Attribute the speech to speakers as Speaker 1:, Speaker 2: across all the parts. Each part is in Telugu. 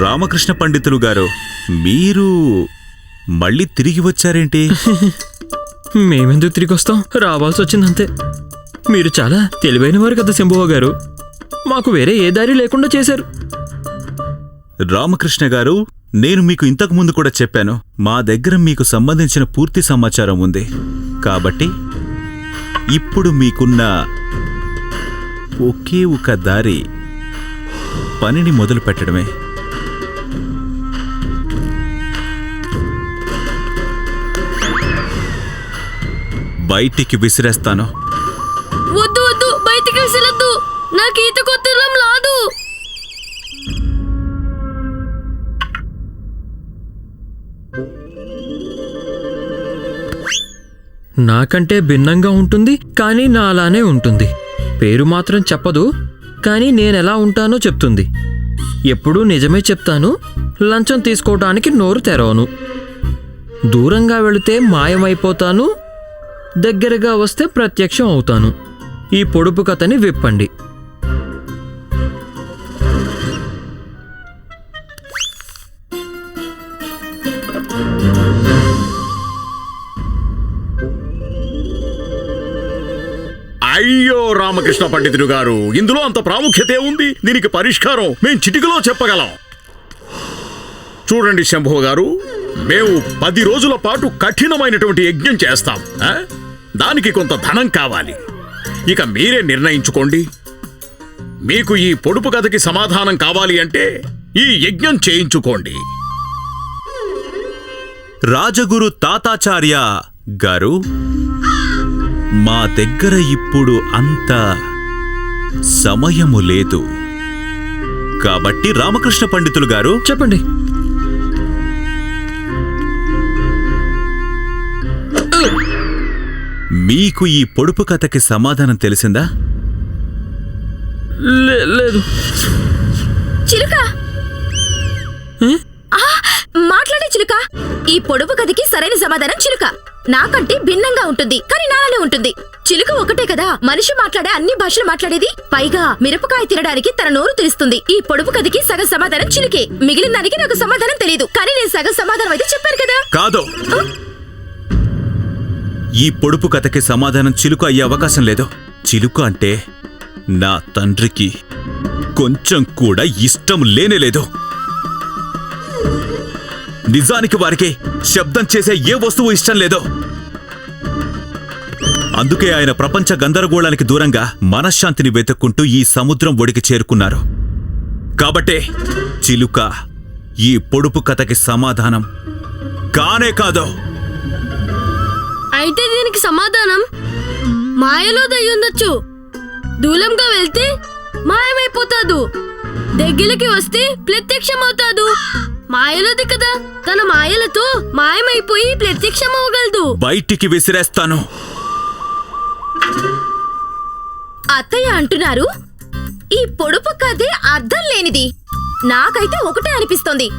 Speaker 1: రామకృష్ణ పండితులు గారు మీరు మళ్ళీ తిరిగి వచ్చారేంటి?
Speaker 2: మేమెందుకు తిరిగి వస్తాం రావాల్సి వచ్చిందంతే మీరు చాలా తెలివైన వారు కదా శంభువ గారు మాకు వేరే ఏ దారి లేకుండా చేశారు.
Speaker 1: రామకృష్ణ గారు నేను మీకు ఇంతకు ముందు కూడా చెప్పాను మా దగ్గర మీకు సంబంధించిన పూర్తి సమాచారం ఉంది. కాబట్టి ఇప్పుడు మీకున్న ఒకే ఒక దారి పనిని మొదలు పెట్టడమే బయటికి విసిరేస్తాను.
Speaker 3: వద్దు వద్దు బయటికి విసిరద్దు. నాకు ఈత కొత్తడం రాదు.
Speaker 2: నాకంటే భిన్నంగా ఉంటుంది కానీ నా అలానే ఉంటుంది. పేరు మాత్రం చెప్పదు కానీ నేనెలా ఉంటానో చెప్తుంది. ఎప్పుడూ నిజమే చెప్తాను లంచం తీసుకోవడానికి నోరు తెరవను. దూరంగా వెళితే మాయమైపోతాను దగ్గరగా వస్తే ప్రత్యక్షం అవుతాను. ఈ పొడుపు కథని విప్పండి.
Speaker 4: అయ్యో రామకృష్ణ పండితుడు గారు ఇందులో అంత ప్రాముఖ్యత ఉంది. దీనికి పరిష్కారం మేము చిటికలో చెప్పగలం. చూడండి శంభు గారు మేము పది రోజుల పాటు కఠినమైనటువంటి యజ్ఞం చేస్తాం. దానికి కొంత ధనం కావాలి. ఇక మీరే నిర్ణయించుకోండి. మీకు ఈ పొడుపు కథకి సమాధానం కావాలి అంటే ఈ యజ్ఞం చేయించుకోండి.
Speaker 1: రాజగురు తాతాచార్య గారు మా దగ్గర ఇప్పుడు అంత సమయము లేదు. కాబట్టి రామకృష్ణ పండితులు గారు
Speaker 2: చెప్పండి.
Speaker 1: మీకు ఈ పొడుపు కథకి సమాధానం తెలిసిందా?
Speaker 2: లే- లేదు.
Speaker 3: చిలుక! ఆ, మాట్లాడే చిలుక. ఈ పొడుపు కథకి సరైన సమాధానం చిలుక. నాకంటే భిన్నంగా ఉంటుంది కానీ నాలానే ఉంటుంది. చిలుక ఒకటే కదా మనిషి మాట్లాడే అన్ని భాషలు మాట్లాడేది. పైగా మిరపకాయ తినడానికి తన నోరు తెరుస్తుంది. ఈ పొడుపు కథకి సగం సమాధానం చిలుకే. మిగిలిన దానికి నాకు సమాధానం తెలియదు కానీ నేను సగం సమాధానం అయితే చెప్పాను కదా.
Speaker 1: కాదు. ఈ పొడుపు కథకి సమాధానం చిలుక అయ్యే అవకాశం లేదు. చిలుక అంటే నా తండ్రికి కొంచెం కూడా ఇష్టం లేనేలేదు నిజానికి వారికి శబ్దం చేసే ఏ వస్తువు ఇష్టం లేదో. అందుకే ఆయన ప్రపంచ గందరగోళానికి దూరంగా మనశ్శాంతిని వెతుక్కుంటూ ఈ సముద్రం ఒడికి చేరుకున్నారు. కాబట్టే చిలుక ఈ పొడుపు కథకి సమాధానం కానే కాదో.
Speaker 3: అయితే దీనికి సమాధానం. మాయలో దయ్యుండొచ్చు. దూలంగా వెళ్తే మాయమైపోతాడు దగ్గరికి వస్తే ప్రత్యక్షమవుతాడు మాయలోది కదా. తన మాయలతో మాయమైపోయి ప్రత్యక్షమవగలదు
Speaker 1: బయటికి విసిరేస్తాను.
Speaker 3: అత్తయ్య అంటున్నారు ఈ పొడుపు కథే అర్థం లేనిది. నాకైతే ఒకటే అనిపిస్తోంది.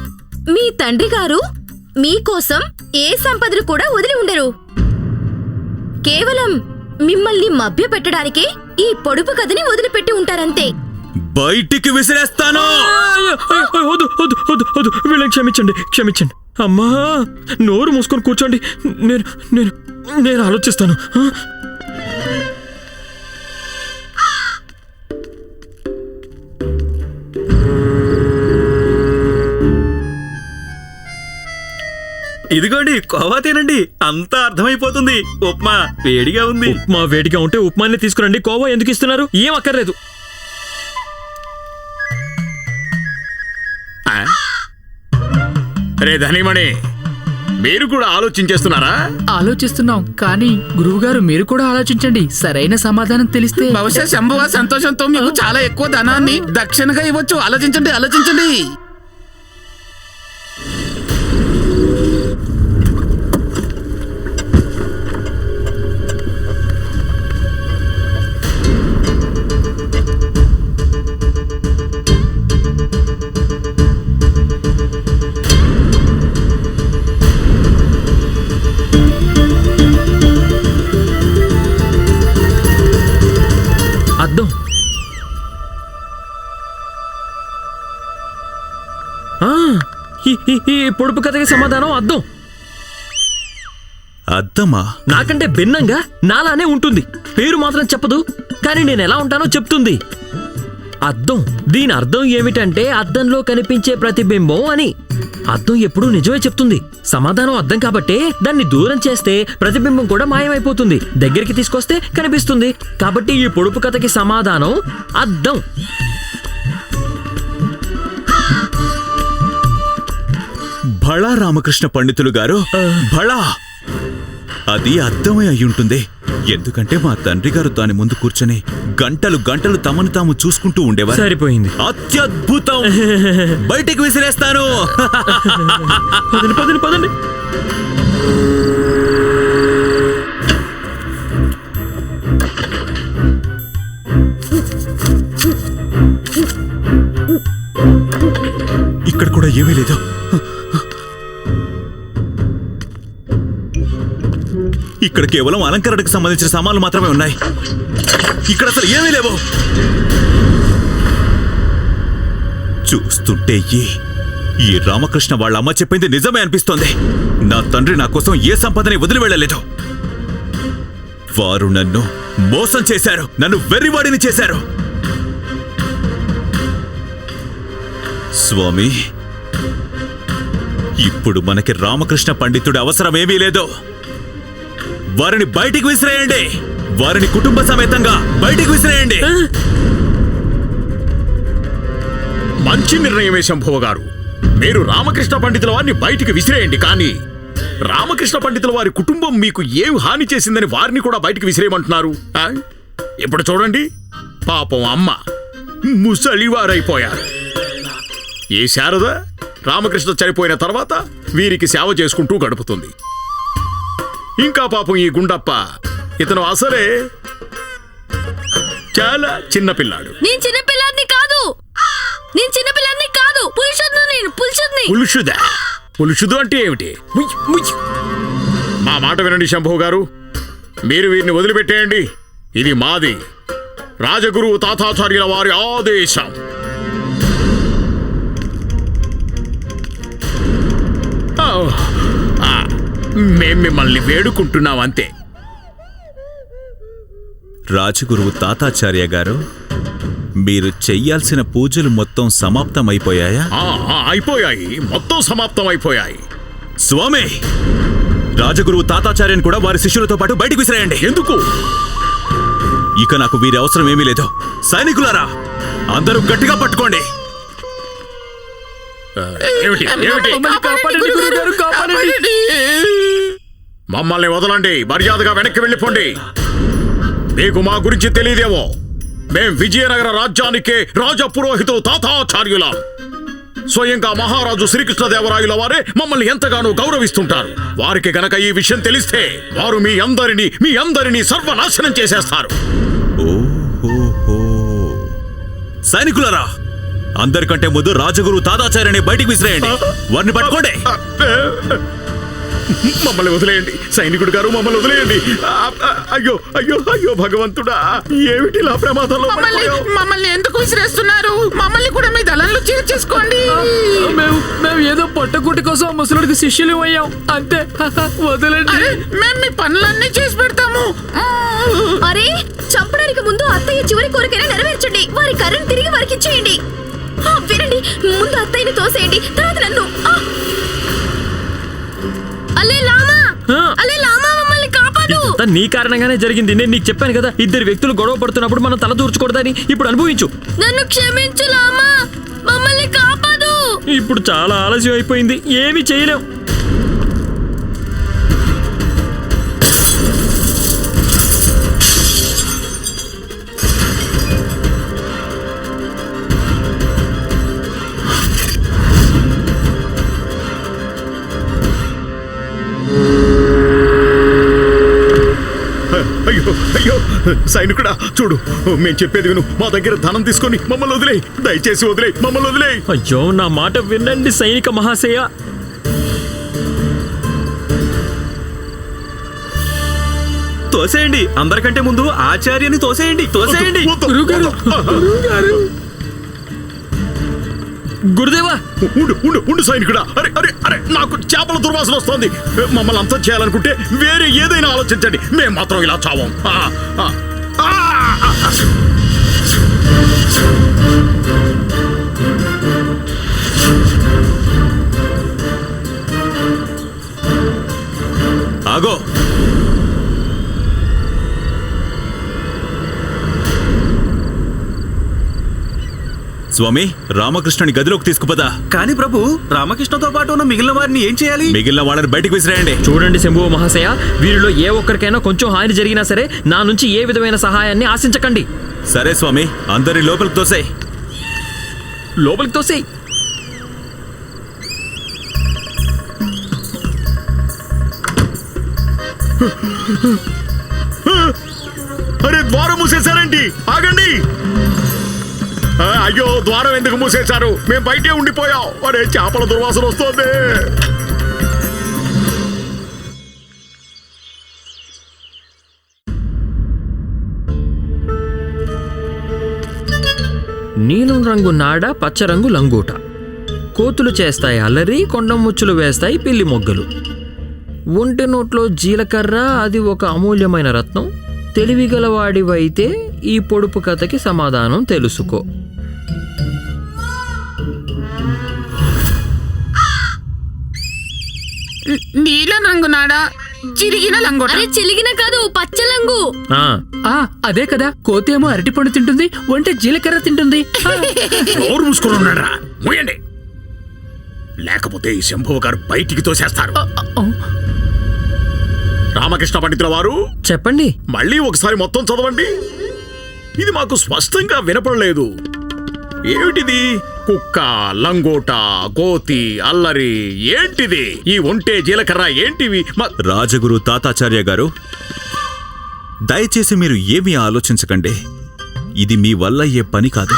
Speaker 3: మీ తండ్రి గారు మీకోసం ఏ సంపదను కూడా వదిలి ఉండరు. కేవలం మిమ్మల్ని మభ్య పెట్టడానికే ఈ పొడుపు కథని వదిలిపెట్టి ఉంటారంతే.
Speaker 1: బయటికి విసిరేస్తాను!
Speaker 2: అయ్యో, అయ్యో, అయ్యో, వద్దు వద్దు వద్దు వద్దు. వీళ్ళని క్షమించండి క్షమించండి. అమ్మా నోరు మూసుకొని కూర్చోండి. నేను నేను నేను ఆలోచిస్తాను.
Speaker 5: ఇదిగోండి కోవా తినండి. అంతా అర్థమైపోతుంది. ఉప్మా వేడిగా ఉంది.
Speaker 2: ఉప్మా వేడిగా ఉంటే ఉప్మాని తీసుకురండి. కోవా ఎందుకు ఇస్తున్నారు? ఏం అక్కర్లేదు.
Speaker 4: ఆ? రే ధనిమణి మీరు కూడా ఆలోచించేస్తున్నారా?
Speaker 6: ఆలోచిస్తున్నాం కానీ గురువుగారు మీరు కూడా ఆలోచించండి. సరైన సమాధానం తెలిస్తే
Speaker 7: బహుశా శంభువ సంతోషంతో మీకు చాలా ఎక్కువ ధనాన్ని దక్షిణగా ఇవ్వచ్చు. ఆలోచించండి ఆలోచించండి.
Speaker 2: కథకి సమాధానం అద్దం
Speaker 1: అద్దమా
Speaker 2: నాకంటే భిన్నంగా నాలానే ఉంటుంది. పేరు మాత్రం చెప్పదు కానీ నేను ఎలా ఉంటానో చెప్తుంది. అద్దం దీని అర్థం ఏమిటంటే అద్దంలో కనిపించే ప్రతిబింబం అని. అద్దం ఎప్పుడూ నిజమే చెప్తుంది. సమాధానం అద్దం కాబట్టే దాన్ని దూరం చేస్తే ప్రతిబింబం కూడా మాయమైపోతుంది. దగ్గరికి తీసుకొస్తే కనిపిస్తుంది. కాబట్టి ఈ పొడుపు కథకి సమాధానం అద్దం
Speaker 1: భళా రామకృష్ణ పండితులు గారు? భళా అది అర్థమై అయ్యుంటుంది. ఎందుకంటే మా తండ్రి గారు దాని ముందు కూర్చొని గంటలు గంటలు తమను తాము చూసుకుంటూ ఉండేవారు.
Speaker 2: సరిపోయింది.
Speaker 1: అత్యద్భుతం! బయటికి విసిరేస్తాను!
Speaker 2: పదండి పదండి పదండి.
Speaker 1: ఇక్కడ కూడా ఏమీ లేదు. ఇక్కడ కేవలం అలంకరణకు సంబంధించిన సామాన్లు మాత్రమే ఉన్నాయి. ఇక్కడ అసలు ఏమీ లేవు. చూస్తుంటే ఈ రామకృష్ణ వాళ్ళ అమ్మ చెప్పింది నిజమే అనిపిస్తోంది. నా తండ్రి నా కోసం ఏ సంపదని వదిలి వెళ్ళలేదు. వారు నన్ను మోసం చేశారు. నన్ను వెర్రివాడిని చేశారు. స్వామి ఇప్పుడు మనకి రామకృష్ణ పండితుడి అవసరమేమీ లేదు. వారిని బయటికి విసిరేయండి. వారిని కుటుంబ సమేతంగా బయటికి విసిరేయండి.
Speaker 4: మంచి నిర్ణయమే శంభవ గారు. మీరు రామకృష్ణ పండితుల వారిని బయటికి విసిరేయండి కానీ రామకృష్ణ పండితుల వారి కుటుంబం మీకు ఏం హాని చేసిందని వారిని కూడా బయటికి విసిరేయమంటున్నారు? ఇప్పుడు చూడండి. పాపం అమ్మ ముసలివారైపోయారు. ఈ శారద? రామకృష్ణ చనిపోయిన తర్వాత వీరికి సేవ చేసుకుంటూ గడుపుతుంది. ఇంకా పాపం ఈ గుండప్ప. ఇతను అసలే చాలా చిన్నపిల్లాడు
Speaker 3: నేను చిన్నపిల్లాన్ని కాదు. నేను చిన్నపిల్లాన్ని కాదు. పురుషుద్ను నేను పురుషుద్ని
Speaker 4: పులుషుదా పులుషుదు అంటే ఏమిటి. మా మాట వినండి శంభు గారు. మీరు వీరిని వదిలిపెట్టేయండి. ఇది మాది. రాజగురువు తాతాచార్యుల వారి ఆదేశం. మేం మిమ్మల్ని వేడుకుంటున్నాం అంతే.
Speaker 1: రాజగురువు తాతాచార్య గారు మీరు చెయ్యాల్సిన పూజలు మొత్తం సమాప్తమైపోయాయా?
Speaker 4: ఆ, ఆ, అయిపోయాయి. మొత్తం సమాప్తం అయిపోయాయి
Speaker 1: స్వామి రాజగురువు తాతాచార్యని కూడా వారి శిష్యులతో పాటు బయటికి విసిరేయండి.
Speaker 4: ఎందుకు?
Speaker 1: ఇక నాకు వీరి అవసరం ఏమీ లేదు. సైనికులారా అందరూ గట్టిగా పట్టుకోండి.
Speaker 4: ఏమిటి? ఏమిటి? మమ్మల్ని వదలండి మర్యాదగా వెనక్కి వెళ్ళిపోండి. మీకు మా గురించి తెలియదేమో. మేం విజయనగర రాజ్యానికే రాజ పురోహితులు తాతాచార్యులం. స్వయంగా మహారాజు శ్రీకృష్ణదేవరాయల వారే మమ్మల్ని ఎంతగానో గౌరవిస్తుంటారు. వారికి గనక ఈ విషయం తెలిస్తే వారు మీ అందరినీ మీ అందరినీ సర్వనాశనం చేసేస్తారు.
Speaker 1: సైనికులారా అందరికంటే ముందు రాజగురు తాతాచార్యని బయటికి విసిరేయండి. వారిని పట్టుకోండి.
Speaker 4: మమ్మల్ని వదిలేయండి. సైనికుడు గారు మమ్మల్ని వదిలేయండి. అయ్యో అయ్యో అయ్యో భగవంతుడా ఏమిటి ఇలా ప్రమాదంలో
Speaker 7: మమ్మల్ని ఎందుకు విసిరేస్తున్నారు? మమ్మల్ని కూడా మీ దళంలో చేర్చేసుకోండి
Speaker 6: మేము మేము ఏదో పొట్టకుటి కోసం ముసలుడికి శిష్యులు అయ్యాం. అంతే. వదలండి.
Speaker 7: మేము మీ పనులన్నీ చేసి పెడతాము.
Speaker 3: అరే చంపడానికి ముందు అత్తయ్య చివరి కోరికైనా నెరవేర్చండి. వారి కర్రను తిరిగి వారికి ఇచ్చేయండి. వినండి. ముందు అత్తయ్యని తోసేయండి. తర్వాత నన్ను. ఆ! అల్లే లామా.
Speaker 2: ఆ.
Speaker 3: అల్లే లామా మమ్మల్ని కాపాడు.
Speaker 2: నీ కారణంగానే జరిగింది. నేను నీకు చెప్పాను కదా ఇద్దరు వ్యక్తులు గొడవ పడుతున్నప్పుడు మనం తల దూర్చకూడదని ఇప్పుడు అనుభవించు.
Speaker 3: నన్ను క్షమించు లామా. మమ్మల్ని కాపాడు.
Speaker 2: ఇప్పుడు చాలా ఆలస్యం అయిపోయింది. ఏమీ చేయలేం.
Speaker 4: అయ్యో సైనికుడా చూడు. మేము చెప్పేది విను. మా దగ్గర ధనం తీసుకొని మమ్మల్ని వదిలే దయచేసి వదిలే మమ్మల్ని వదిలే
Speaker 2: అయ్యో నా మాట వినండి సైనిక మహాశయ.
Speaker 5: తోసేయండి. అందరికంటే ముందు ఆచార్యని తోసేయండి. తోసేయండి.
Speaker 4: గురుగారు.
Speaker 2: గురుదేవా!
Speaker 4: ఉండు ఉండు ఉండు సైనికుడా అరే అరే అరే నాకు చేపల దుర్వాసన వస్తోంది. మమ్మల్ని అంతం చేయాలనుకుంటే వేరే ఏదైనా ఆలోచించండి. మేము మాత్రం ఇలా చావం.
Speaker 1: ఆగో. స్వామి రామకృష్ణుని గదిలోకి తీసుకుపదా
Speaker 5: కానీ ప్రభు రామకృష్ణతో పాటు ఉన్న మిగిలిన వారిని ఏం చేయాలి?
Speaker 1: మిగిలిన వాళ్ళని బయటికి విసిరేయండి.
Speaker 2: చూడండి శంభువ మహాశయ వీరిలో ఏ ఒక్కరికైనా కొంచెం హాని జరిగినా సరే నా నుంచి ఏ విధమైన సహాయాన్ని ఆశించకండి.
Speaker 1: సరే స్వామి అందరి లోపలికి తోసే
Speaker 2: లోపలికి తోసేయ్.
Speaker 4: అరే ద్వారం మూసేశారేంటి? ఆగండి. అయ్యో ద్వారం ఎందుకు మూసేశారు? మేము బయటే ఉండిపోయాం. అరే చేపల దుర్వాసన వస్తుంది.
Speaker 2: నీలం రంగు నాడ పచ్చ రంగు లంగూట. కోతులు చేస్తాయి అల్లరి కొండ ముచ్చులు వేస్తాయి పిల్లి మొగ్గలు. ఒంటి నోట్లో జీలకర్ర అది ఒక అమూల్యమైన రత్నం. తెలివిగలవాడివైతే ఈ పొడుపు కథకి సమాధానం తెలుసుకో.
Speaker 7: నీలం రంగు నాడ? చిరిగిన లంగోట.
Speaker 3: అరే చిలిగిన కాదు పచ్చలంగు
Speaker 2: ఆ,
Speaker 6: ఆ అదే కదా కోతేమో అరటిపండు తింటుంది ఒంటె జీలకర్ర తింటుంది. ఆ,
Speaker 4: నోరు మూసుకొని ఉన్నాడ్రా. మూయండి. లేకపోతే ఈ శంభువ గారు బయటికి తోసేస్తారు.
Speaker 6: ఆ,
Speaker 4: రామకృష్ణ పండితుల వారు
Speaker 2: చెప్పండి.
Speaker 4: మళ్ళీ ఒకసారి మొత్తం చదవండి. ఇది మాకు స్పష్టంగా వినపడలేదు. ఏమిటిది? కుక్క లంగోట కోతి అల్లరి ఏంటిది? ఈ ఒంటే జీలకర్ర ఏంటివి?
Speaker 1: రాజగురు తాతాచార్య గారు దయచేసి మీరు ఏమీ ఆలోచించకండి. ఇది మీ వల్ల అయ్యే పని కాదు.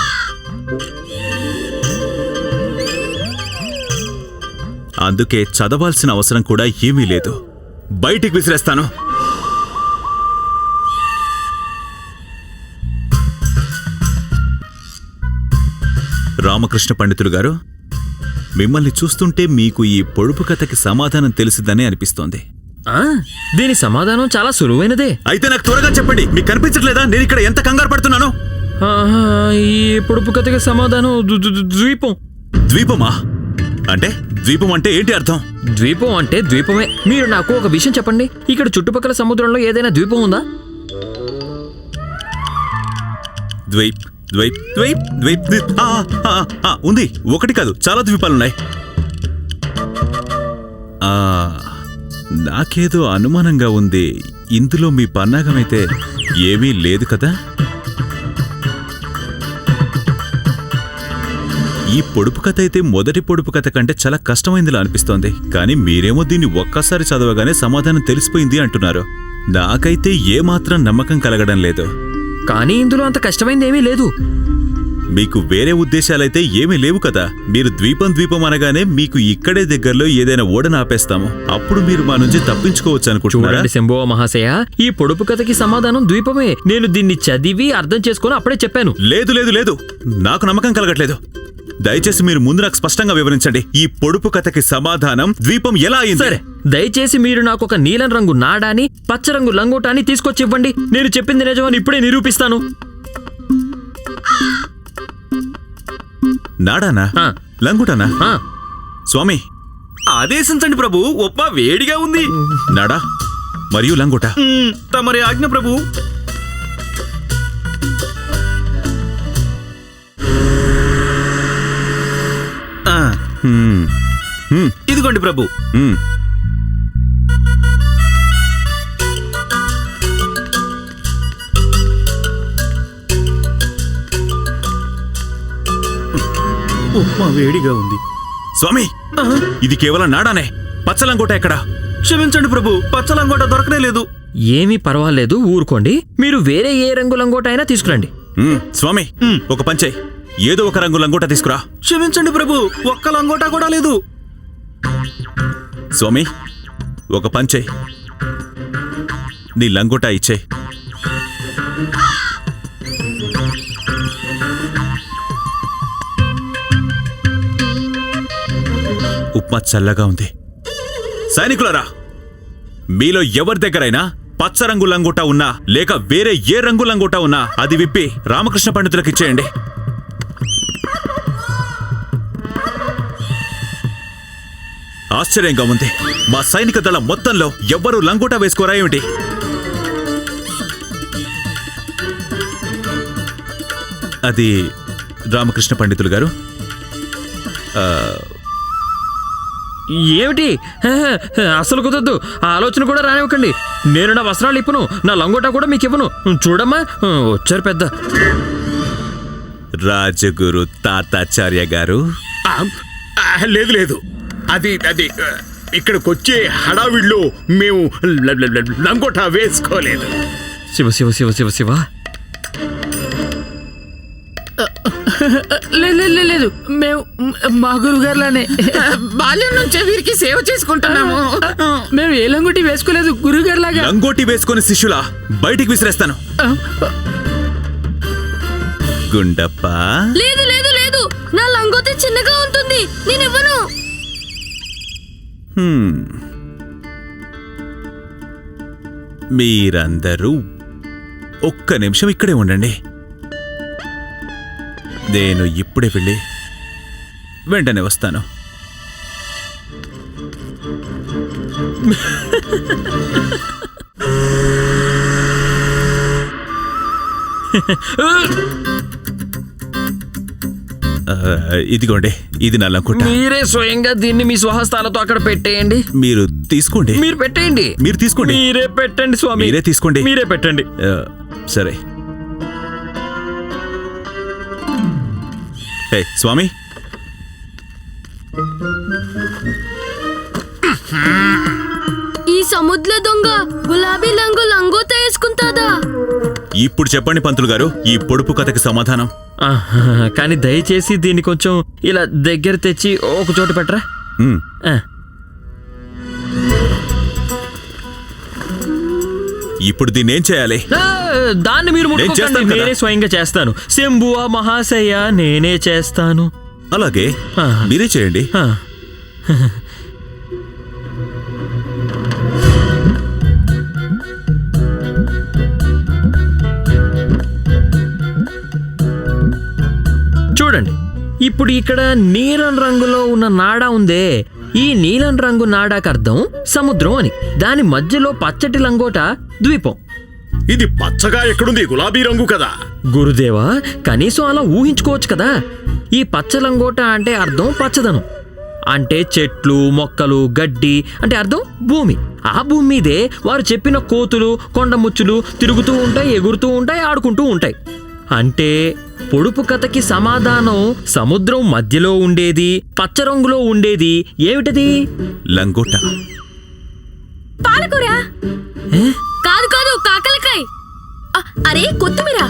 Speaker 1: అందుకే చదవాల్సిన అవసరం కూడా ఏమీ లేదు. బయటికి విసిరేస్తాను. రామకృష్ణ పండితులు గారు మిమ్మల్ని చూస్తుంటే మీకు ఈ పొడుపు కథకి సమాధానం తెలిసిద్దనే అనిపిస్తోంది.
Speaker 2: ఆ, దీని సమాధానం చాలా సులువైనదే.
Speaker 1: అయితే నాకు త్వరగా చెప్పండి మీకు కనిపించట్లేదా? నేను ఇక్కడ ఎంత కంగారు పడుతున్నాను?
Speaker 2: ఆహా, ఈ పొడుపు కథకి సమాధానం దు- దు- దు- ద్వీపం.
Speaker 1: ద్వీపమా? అంటే ద్వీపం అంటే ఏంటి అర్థం?
Speaker 2: ద్వీపం అంటే ద్వీపమే. మీరు నాకు ఒక విషయం చెప్పండి. ఇక్కడ చుట్టుపక్కల సముద్రంలో ఏదైనా ద్వీపం ఉందా?
Speaker 1: ద్వైప్. ద్వైప్ ద్వైప్ ద్వైప్ ద్వీప్. ఉంది. ఒకటి కాదు. చాలా ద్వీపాలున్నాయి. ఆ, నాకేదో అనుమానంగా ఉంది. ఇందులో మీ పన్నాగమైతే ఏమీ లేదు కదా? ఈ పొడుపు కథ అయితే మొదటి పొడుపు కథ కంటే చాలా కష్టమైందిలా అనిపిస్తోంది. కానీ మీరేమో దీన్ని ఒక్కసారి చదవగానే సమాధానం తెలిసిపోయింది అంటున్నారు. నాకైతే ఏమాత్రం నమ్మకం కలగడం లేదు.
Speaker 2: కానీ ఇందులో అంత కష్టమైంది ఏమీ లేదు.
Speaker 1: మీకు వేరే ఉద్దేశాలైతే ఏమీ లేవు కదా. మీరు ద్వీపం ద్వీపం అనగానే మీకు ఇక్కడే దగ్గరలో ఏదైనా ఓడను ఆపేస్తాము. అప్పుడు మీరు మా నుంచి తప్పించుకోవచ్చు అనుకుంటున్నారా?
Speaker 2: శంభో మహాశయ ఈ పొడుపు కథకి సమాధానం ద్వీపమే. నేను దీన్ని చదివి అర్థం చేసుకొని అప్పుడే చెప్పాను.
Speaker 1: లేదు లేదు లేదు. నాకు నమ్మకం కలగట్లేదు. దయచేసి మీరు ముందు నాకు స్పష్టంగా వివరించండి. ఈ పొడుపు కథకి సమాధానం ద్వీపం ఎలా అయింది?
Speaker 2: సరే దయచేసి మీరు నాకు ఒక నీలం రంగు నాడాని పచ్చ రంగు లంగోటాని తీసుకొచ్చి ఇవ్వండి నేను చెప్పింది నిజమని ఇప్పుడే నిరూపిస్తాను.
Speaker 1: నాడానా?
Speaker 2: ఆ.
Speaker 1: లంగుటానా?
Speaker 2: ఆ,
Speaker 1: స్వామి.
Speaker 5: ఆదేశించండి ప్రభు ఉప్మా వేడిగా ఉంది.
Speaker 1: నాడా? మరియు లంగుట?
Speaker 5: తమరి ఆజ్ఞ ప్రభు. ఇదిగోండి ప్రభు. ఉప్మా వేడిగా ఉంది.
Speaker 1: స్వామి ఇది కేవలం నాడానే. పచ్చలంకోట ఎక్కడా?
Speaker 5: క్షమించండి ప్రభు పచ్చలంగోట దొరకనే లేదు.
Speaker 2: ఏమీ పర్వాలేదు ఊరుకోండి. మీరు వేరే ఏ రంగు లంగోట అయినా తీసుకురండి.
Speaker 1: స్వామి ఒక పంచే. ఏదో ఒక రంగు లంగోట తీసుకురా.
Speaker 5: క్షమించండి ప్రభు ఒక్క లంగోట కూడా లేదు.
Speaker 1: స్వామి ఒక పంచే నీ లంగోటా ఇచ్చే ఆత్మ చల్లగా ఉంది. సైనికులరా మీలో ఎవరి దగ్గరైనా పచ్చ రంగు లంగోటా ఉన్నా లేక వేరే ఏ రంగు లంగోటా ఉన్నా అది విప్పి రామకృష్ణ పండితులకు ఇచ్చేయండి. ఆశ్చర్యంగా ఉంది. మా సైనిక దళం మొత్తంలో ఎవ్వరూ లంగోటా వేసుకోరా ఏమిటి? అది రామకృష్ణ పండితులు గారు?
Speaker 2: ఏమిటి? అసలు కుదరదు. ఆ ఆలోచన కూడా రానివ్వకండి. నేను నా వస్త్రాలు ఇప్పును నా లంగోటా కూడా మీకు ఇవ్వను. చూడమ్మా వచ్చారు పెద్ద.
Speaker 1: రాజగురు తాతాచార్య గారు?
Speaker 4: లేదు లేదు. అది అది ఆ, ఇక్కడికొచ్చే హడావిడిలో మేము లంగోటా వేసుకోలేదు.
Speaker 2: శివ శివ శివ శివ శివ.
Speaker 6: లేదు లేదు. మేము మ్, గురుగారులానే.
Speaker 7: బాల్యం నుంచే వీరికి సేవ చేసుకుంటున్నాము.
Speaker 6: మేము ఏ లంగుటి వేసుకోలేదు గురుగారులాగా.
Speaker 1: లంగోటి వేసుకుని శిష్యుల బయటికి విసిరేస్తాను. గుండప్ప.
Speaker 3: లేదు లేదు లేదు. నా లంగోతి చిన్నగా ఉంటుంది. నేను ఇవ్వను.
Speaker 1: మీరందరూ ఒక్క నిమిషం ఇక్కడే ఉండండి. నేను ఇప్పుడే వెళ్ళి వెంటనే వస్తాను. ఇదిగోండి ఇది నా లంకుట.
Speaker 2: మీరే స్వయంగా దీన్ని మీ స్వహస్తాలతో అక్కడ పెట్టేయండి.
Speaker 1: మీరు తీసుకోండి.
Speaker 2: మీరు పెట్టేయండి.
Speaker 1: మీరు తీసుకోండి.
Speaker 2: మీరే పెట్టండి స్వామి.
Speaker 1: మీరే తీసుకోండి.
Speaker 2: మీరే పెట్టండి.
Speaker 1: సరే. స్వామి.
Speaker 3: సముద్ర దొంగ గులాబీ రంగు లంగోత వేసుకుంటాదా
Speaker 1: ఇప్పుడు చెప్పండి పంతులు గారు ఈ పొడుపు కథకి సమాధానం.
Speaker 2: ఆహా, కానీ దయచేసి దీన్ని కొంచెం ఇలా దగ్గర తెచ్చి ఒక చోట పెట్టరా?
Speaker 1: ఉమ్,
Speaker 2: ఆ,
Speaker 1: ఇప్పుడు దీన్ని ఏం చేయాలి?
Speaker 2: ఆ, దాన్ని మీరు ముట్టుకోకండి.
Speaker 1: చేస్తాను కదా.
Speaker 2: నేనే స్వయంగా చేస్తాను. శంభువ మహాశయ నేనే చేస్తాను.
Speaker 1: అలాగే
Speaker 2: ఆ.
Speaker 1: మీరే చేయండి.
Speaker 2: ఆ, ఇప్పుడు ఇక్కడ నీలం రంగులో ఉన్న నాడా ఉందే. ఈ నీలం రంగు నాడాకు అర్థం సముద్రం అని. దాని మధ్యలో పచ్చటి లంగోట ద్వీపం.
Speaker 4: ఇది పచ్చగా ఎక్కడుంది? గులాబీ రంగు కదా.
Speaker 2: గురుదేవా కనీసం అలా ఊహించుకోవచ్చు కదా. ఈ పచ్చ లంగోట అంటే అర్థం పచ్చదనం. అంటే చెట్లు మొక్కలు గడ్డి అంటే అర్థం భూమి. ఆ భూమి మీదే వారు చెప్పిన కోతులు కొండముచ్చులు తిరుగుతూ ఉంటాయి ఎగురుతూ ఉంటాయి ఆడుకుంటూ ఉంటాయి. అంటే పొడుపు కథకి సమాధానం సముద్రం మధ్యలో ఉండేది పచ్చ రంగులో ఉండేది. ఏమిటది?
Speaker 1: లంగోట.
Speaker 3: పాలకూర? కాదు కాదు కాకలకాయ. అరే కొత్తిమీర.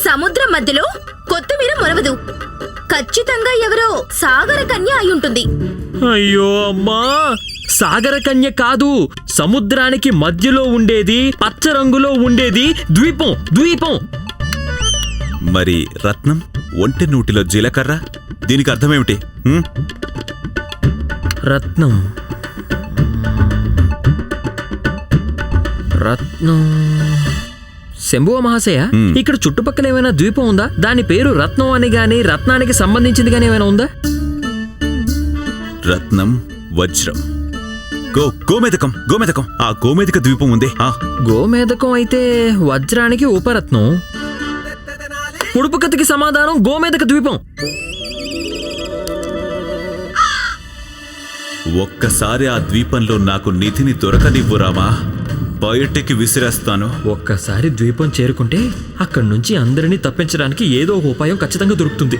Speaker 3: సముద్రం మధ్యలో కొత్తిమీర మొరవదు ఖచ్చితంగా ఎవరో సాగర కన్య అయి ఉంటుంది.
Speaker 2: అయ్యో అమ్మా! సాగర కన్య కాదు సముద్రానికి మధ్యలో ఉండేది పచ్చ రంగులో ఉండేది ద్వీపం ద్వీపం.
Speaker 1: మరి రత్నం ఒంటె నూటిలో జీలకర్ర? దీనికి అర్థమేమిటి? ఉమ్,
Speaker 2: రత్నం. రత్నం. శంభువ మహాశయ. ఇక్కడ చుట్టుపక్కల ఏమైనా ద్వీపం ఉందా? దాని పేరు రత్నం అని గాని రత్నానికి సంబంధించింది గాని ఏమైనా ఉందా?
Speaker 1: రత్నం వజ్రం. గో గోమేదకం గోమేదకం ఆ గోమేదక ద్వీపం ఉంది. ఆ.
Speaker 2: గోమేధకం అయితే వజ్రానికి ఉపరత్నం. ఉడుపు కథకి సమాధానం గోమేధక ద్వీపం.
Speaker 1: ఒక్కసారి ఆ ద్వీపంలో నాకు నిధిని దొరకనివ్వు రామా. బయటికి విసిరేస్తాను.
Speaker 2: ఒక్కసారి ద్వీపం చేరుకుంటే అక్కడి నుంచి అందరినీ తప్పించడానికి ఏదో ఒక ఉపాయం ఖచ్చితంగా దొరుకుతుంది.